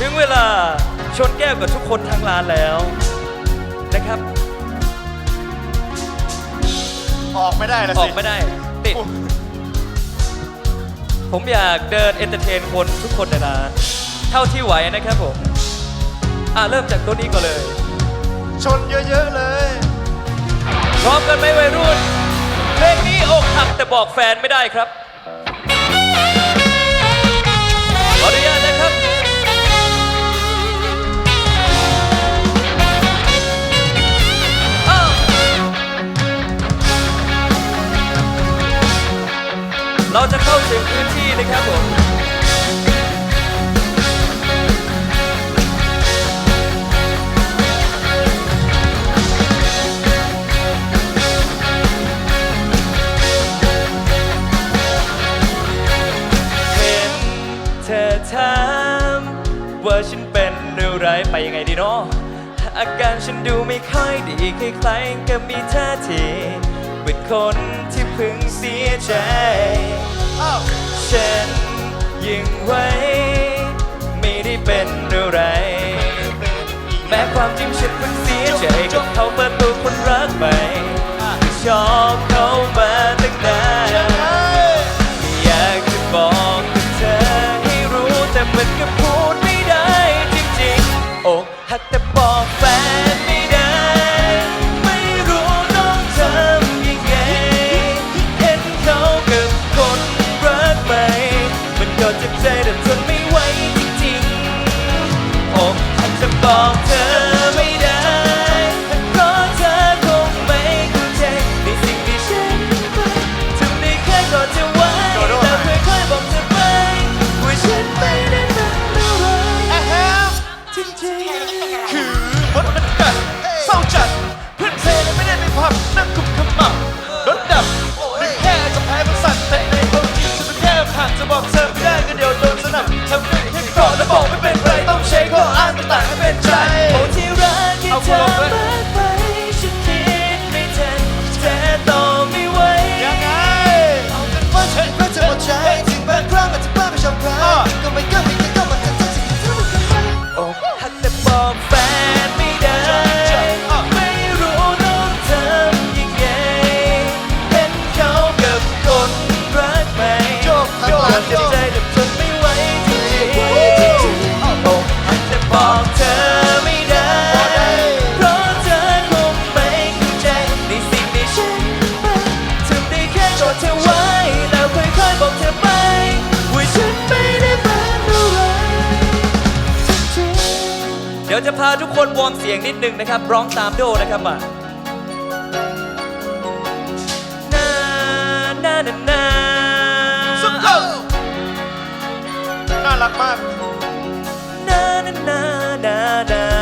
ถึงเวลาชนแก้วกับทุกคนทางร้านแล้วนะครับ ออกไม่ได้ละอสิอกไม่ได้ติดผมอยากเดินเอนเตอร์เทนคนทุกคนนะนะเท่าที่ไหวนะครับผมอะเริ่มจากตัวนี้ก่อนเลย ชนเยอะ ๆ เลย พร้อมกันไหมวัยรุ่นเพลงนี้อกหักแต่บอกแฟนไม่ได้ครับ จะเข้าถึงพื้นที่นะครับผมเห็นเธอถามว่าฉันเป็นอะไรไปยังไงดีเนาะอาการฉันดูไม่ค่อยดีคล้ายๆกับมีท่าทีเป็นคนที่เพิ่งเสียใจ ฉันยังไว้ ไม่ได้เป็นอะไร แม้ความจริงฉันเพิ่งเสียใจกับเขาเปิด ก็บใจแต่ทนไม่ไหวจริงๆอกหักจะบอกเธอไม่ได้เพราะเธอคงไม่เข้าใจในสิ่งที่ฉันเป็นทำได้แค่กอดเธอไว้แต่ค่อยๆบอกเธอไปว่าฉันไม่ได้เป็นอะไรอะแฮมจริงๆาทุกคนวอร์มเสียงนิดนึงนะครับ ร้องตามโดนะครับมานานานานาสุดยอดน่ารักมาก นานานานา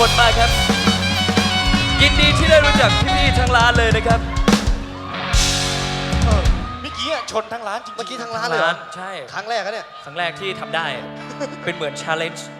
คุณทุกคนมากครับ ยินดีที่ได้รู้จักพี่ๆทั้งร้านเลยนะครับเออเมื่อกี้อะชนทั้งร้านจริงๆเมื่อกี้ทางร้านเลยเหรอใช่ ครั้งแรกอะเนี่ย ครั้งแรกที่ทำได้ เป็นเหมือนชาเลนจ์สุดๆ